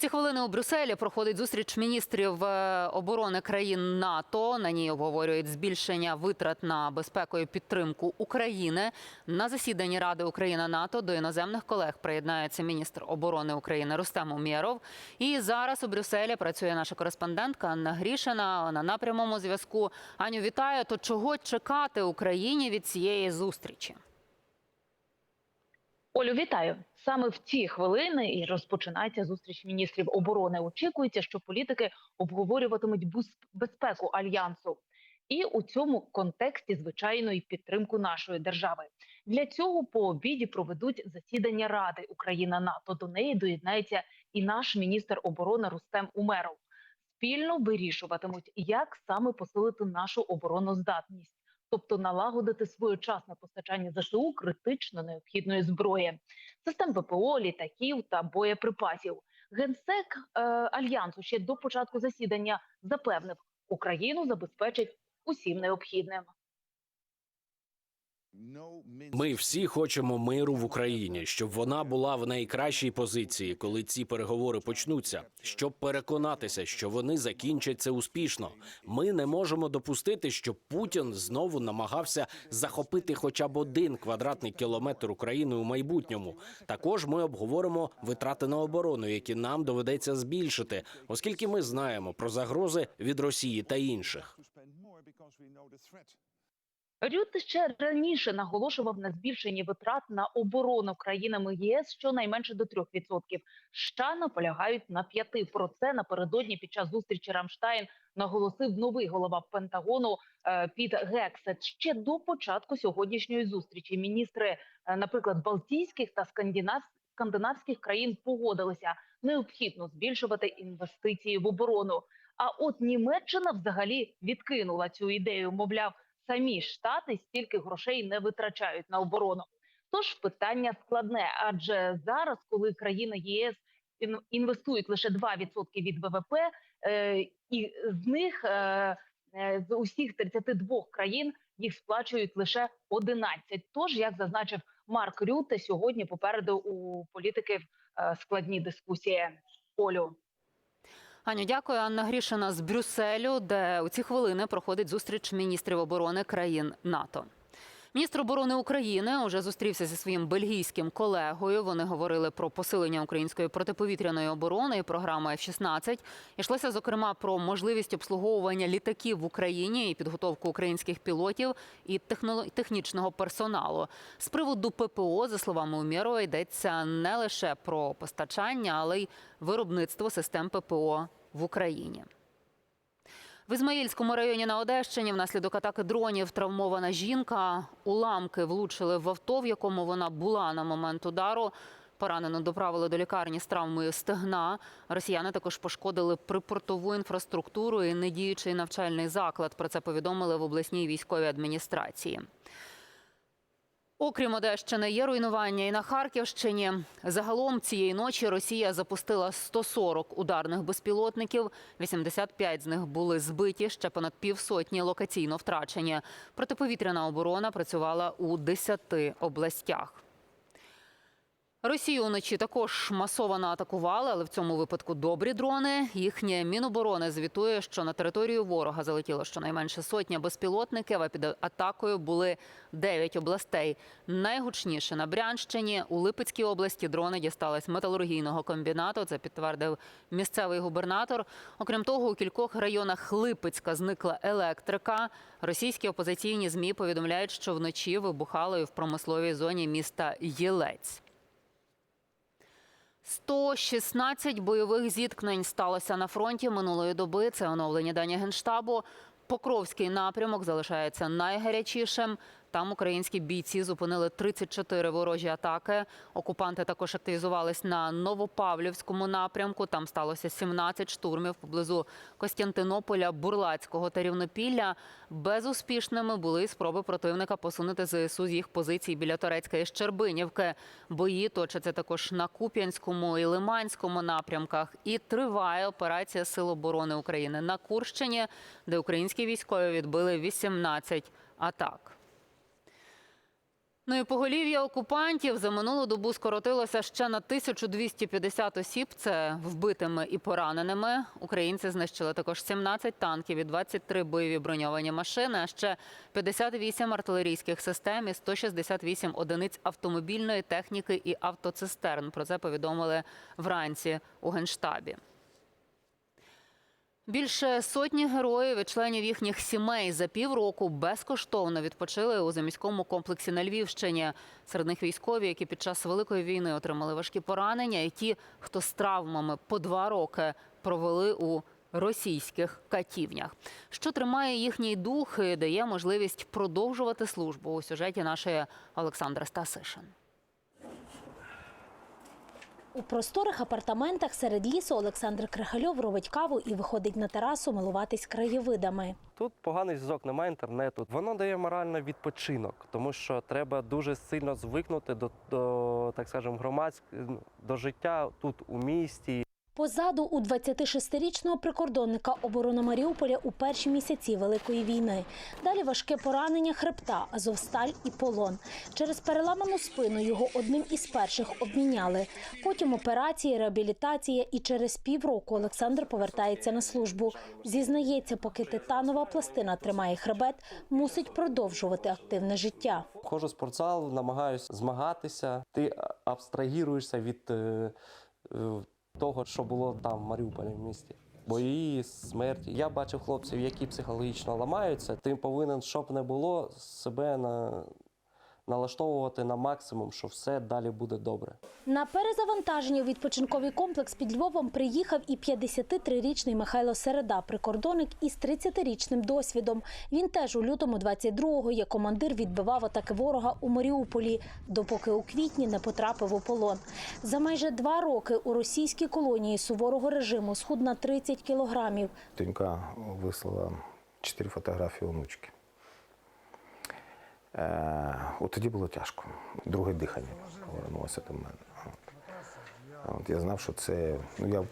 Ці хвилини у Брюсселі проходить зустріч міністрів е, оборони країн НАТО. На ній обговорюють збільшення витрат на безпеку і підтримку України. На засіданні Ради Україна НАТО до іноземних колег приєднається міністр оборони України Рустем Умєров. І зараз у Брюсселі працює наша кореспондентка Анна Грішина на напрямому зв'язку. Аню, вітаю. То чого чекати Україні від цієї зустрічі? Олю, вітаю саме в ці хвилини і розпочинається зустріч міністрів оборони. Очікується, що політики обговорюватимуть безпеку альянсу, і у цьому контексті звичайно і підтримку нашої держави. Для цього по обіді проведуть засідання Ради Україна НАТО. До неї доєднається і наш міністр оборони Рустем Умеров. Спільно вирішуватимуть, як саме посилити нашу обороноздатність тобто налагодити своєчасне постачання ЗСУ критично необхідної зброї, систем ППО, літаків та боєприпасів. Генсек е, альянсу ще до початку засідання запевнив, Україну забезпечить усім необхідним. Ми всі хочемо миру в Україні, щоб вона була в найкращій позиції, коли ці переговори почнуться, щоб переконатися, що вони закінчаться успішно. Ми не можемо допустити, щоб Путін знову намагався захопити хоча б один квадратний кілометр України у майбутньому. Також ми обговоримо витрати на оборону, які нам доведеться збільшити, оскільки ми знаємо про загрози від Росії та інших. Рют ще раніше наголошував на збільшенні витрат на оборону країнами ЄС щонайменше до 3%. США наполягають на 5%. Про це напередодні під час зустрічі Рамштайн наголосив новий голова Пентагону е, Піт Гексет. Ще до початку сьогоднішньої зустрічі міністри, е, наприклад, Балтійських та Скандинав... скандинавських країн погодилися необхідно збільшувати інвестиції в оборону. А от Німеччина взагалі відкинула цю ідею. Мовляв, самі штати стільки грошей не витрачають на оборону. Тож питання складне, адже зараз, коли країни ЄС ін- інвестують лише 2% від ВВП, е, і з них е, е, з усіх 32 країн їх сплачують лише 11. Тож, як зазначив Марк Рюте, сьогодні попереду у політиків складні дискусії. Олю. Аню, дякую. Анна Грішина з Брюсселю, де у ці хвилини проходить зустріч міністрів оборони країн НАТО. Міністр оборони України уже зустрівся зі своїм бельгійським колегою. Вони говорили про посилення української протиповітряної оборони і програми F-16. Йшлося зокрема про можливість обслуговування літаків в Україні і підготовку українських пілотів і технічного персоналу. З приводу ППО, за словами Умєрова, йдеться не лише про постачання, але й виробництво систем ППО в Україні. В Ізмаїльському районі на Одещині внаслідок атаки дронів травмована жінка. Уламки влучили в авто, в якому вона була на момент удару. Поранену доправили до лікарні з травмою стегна. Росіяни також пошкодили припортову інфраструктуру і недіючий навчальний заклад. Про це повідомили в обласній військовій адміністрації. Окрім Одещини, є руйнування і на Харківщині. Загалом цієї ночі Росія запустила 140 ударних безпілотників. 85 з них були збиті, ще понад півсотні локаційно втрачені. Протиповітряна оборона працювала у 10 областях. Росію вночі також масово атакували, але в цьому випадку добрі дрони. Їхнє міноборони звітує, що на територію ворога залетіло щонайменше сотня безпілотників. А під атакою були 9 областей. Найгучніше на Брянщині у Липецькій області дрони дістались металургійного комбінату. Це підтвердив місцевий губернатор. Окрім того, у кількох районах Липецька зникла електрика. Російські опозиційні змі повідомляють, що вночі вибухало і в промисловій зоні міста Єлець. 116 бойових зіткнень сталося на фронті минулої доби. Це оновлені дані генштабу. Покровський напрямок залишається найгарячішим. Там українські бійці зупинили 34 ворожі атаки. Окупанти також активізувались на Новопавлівському напрямку. Там сталося 17 штурмів поблизу Костянтинополя, Бурлацького та Рівнопілля. Безуспішними були спроби противника посунути ЗСУ з їх позицій біля Торецької Щербинівки. Бої точаться також на Куп'янському і Лиманському напрямках. І триває операція Сил оборони України на Курщині, де українські військові відбили 18 атак. Ну і поголів'я окупантів за минулу добу скоротилося ще на 1250 осіб. Це вбитими і пораненими. Українці знищили також 17 танків і 23 бойові броньовані машини, а ще 58 артилерійських систем і 168 одиниць автомобільної техніки і автоцистерн. Про це повідомили вранці у генштабі. Більше сотні героїв і членів їхніх сімей за півроку безкоштовно відпочили у заміському комплексі на Львівщині. Серед них військові, які під час великої війни отримали важкі поранення, і ті, хто з травмами по два роки провели у російських катівнях. Що тримає їхній дух і дає можливість продовжувати службу у сюжеті нашої Олександра Стасишин. У просторих апартаментах серед лісу Олександр Крихальов робить каву і виходить на терасу милуватись краєвидами. Тут поганий зв'язок, немає інтернету. Воно дає моральний відпочинок, тому що треба дуже сильно звикнути до, до так скажемо, громадського до життя тут у місті. Позаду у 26-річного прикордонника оборони Маріуполя у перші місяці Великої війни. Далі важке поранення хребта, азовсталь і полон. Через переламану спину його одним із перших обміняли. Потім операції, реабілітація і через півроку Олександр повертається на службу. Зізнається, поки титанова пластина тримає хребет, мусить продовжувати активне життя. Ходжу в спортзал, намагаюся змагатися. Ти абстрагіруєшся від е, е, того, що було там в Маріуполі в місті. Бої, смерті. Я бачив хлопців, які психологічно ламаються. Ти повинен, щоб не було, себе на, налаштовувати на максимум, що все далі буде добре. На перезавантаження у відпочинковий комплекс під Львовом приїхав і 53-річний Михайло Середа, прикордонник із 30-річним досвідом. Він теж у лютому 22-го як командир відбивав атаки ворога у Маріуполі, допоки у квітні не потрапив у полон. За майже два роки у російській колонії суворого режиму схуд на 30 кілограмів. Донька вислала чотири фотографії онучки. Е, от тоді було тяжко. Друге дихання повернулося до мене. От. Я знав, що це, ну я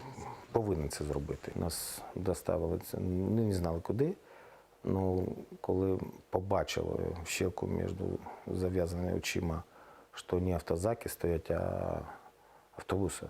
повинен це зробити. Нас доставили це, ну, не знали куди. Ну, коли побачили щелку між зав'язаними очима, що не автозаки стоять, а автобуси,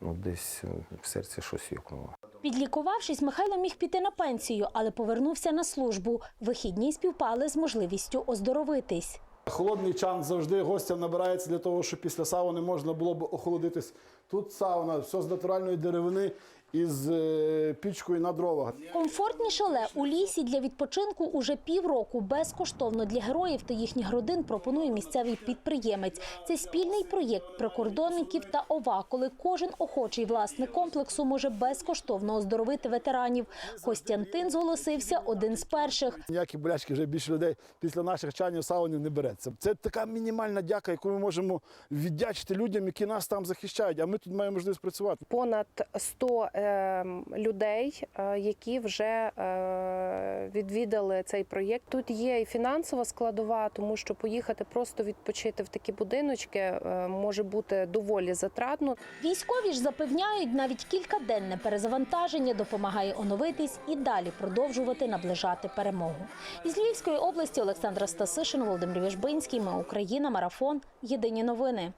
ну десь в серці щось юкнуло. Підлікувавшись, Михайло міг піти на пенсію, але повернувся на службу. Вихідні співпали з можливістю оздоровитись. Холодний чан завжди гостям набирається для того, щоб після сауни можна було б охолодитись. Тут сауна, все з натуральної деревини із е, пічкою на дровах. Комфортні шале у лісі для відпочинку уже півроку безкоштовно для героїв та їхніх родин пропонує місцевий підприємець. Це спільний проєкт прикордонників та ОВА, коли кожен охочий власник комплексу може безкоштовно оздоровити ветеранів. Костянтин зголосився один з перших. Ніякі болячки вже більше людей після наших чанів сауни не береться. Це така мінімальна дяка, яку ми можемо віддячити людям, які нас там захищають. А ми тут маємо можливість працювати. понад 100 е, людей, е, які вже е, відвідали цей проєкт. Тут є і фінансова складова, тому що поїхати просто відпочити в такі будиночки е, може бути доволі затратно. Військові ж запевняють, навіть кількаденне перезавантаження допомагає оновитись і далі продовжувати наближати перемогу. Із Львівської області Олександра Стасишин, Володимир Віжбинський. Ми Україна. Марафон. Єдині новини.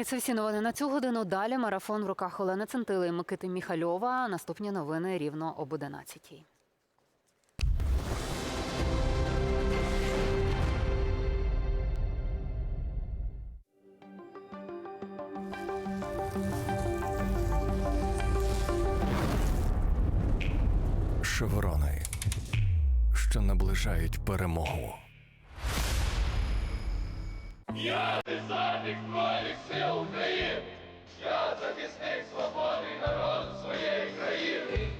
І це всі новини на цю годину. Далі марафон в руках Олени Центили і Микити Міхальова. Наступні новини рівно об 11-й. Шеврони, що наближають перемогу. Я десантник Збройних сил України, я захисник свободи народу своєї країни.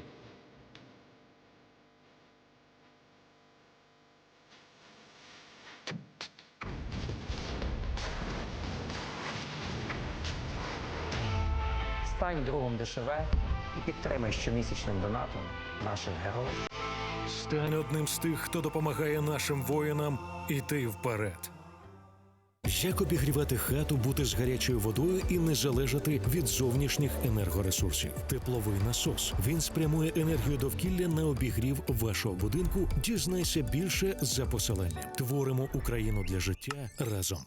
Стань другом ДШВ і підтримай щомісячним донатом наших героїв. Стань одним з тих, хто допомагає нашим воїнам іти вперед. Як обігрівати хату, бути з гарячою водою і не залежати від зовнішніх енергоресурсів? Тепловий насос. Він спрямує енергію довкілля на обігрів вашого будинку. Дізнайся більше за посиланням. Творимо Україну для життя разом.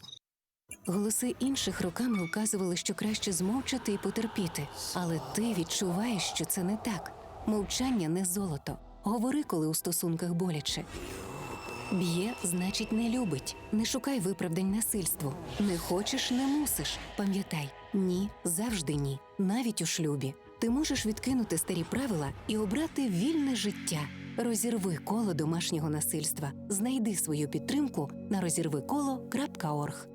Голоси інших роками вказували, що краще змовчати і потерпіти. Але ти відчуваєш, що це не так. Мовчання не золото. Говори, коли у стосунках боляче. Б'є, значить, не любить. Не шукай виправдань насильству. Не хочеш, не мусиш. Пам'ятай, ні, завжди ні, навіть у шлюбі. Ти можеш відкинути старі правила і обрати вільне життя. Розірви коло домашнього насильства. Знайди свою підтримку на розірвиколо.орг.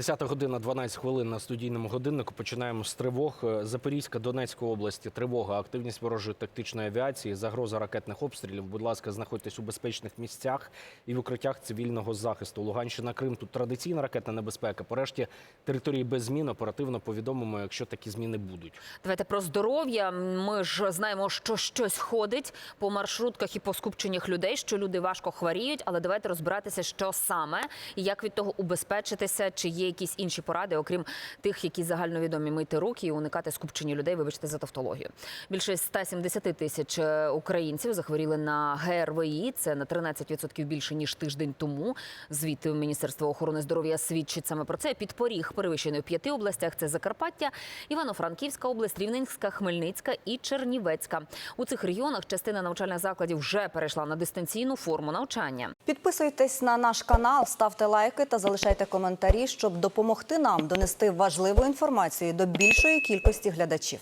10 година 12 хвилин на студійному годиннику. Починаємо з тривог. Е, Запорізька, Донецька області. Тривога, активність ворожої тактичної авіації, загроза ракетних обстрілів. Будь ласка, знаходьтесь у безпечних місцях і в укриттях цивільного захисту. Луганщина, Крим. Тут традиційна ракетна небезпека. Порешті території без змін оперативно повідомимо, якщо такі зміни будуть. Давайте про здоров'я. Ми ж знаємо, що щось ходить по маршрутках і по скупченнях людей, що люди важко хворіють. Але давайте розбиратися, що саме і як від того убезпечитися, чи є якісь інші поради, окрім тих, які загальновідомі мити руки і уникати скупчення людей. Вибачте за тавтологію. Більше 170 тисяч е, українців захворіли на ГРВІ. Це на 13% більше ніж тиждень тому. Звіт Міністерства охорони здоров'я свідчить саме про це. Підпоріг перевищений у п'яти областях. Це Закарпаття, Івано-Франківська область, Рівненська, Хмельницька і Чернівецька. У цих регіонах частина навчальних закладів вже перейшла на дистанційну форму навчання. Підписуйтесь на наш канал, ставте лайки та залишайте коментарі, щоб допомогти нам донести важливу інформацію до більшої кількості глядачів.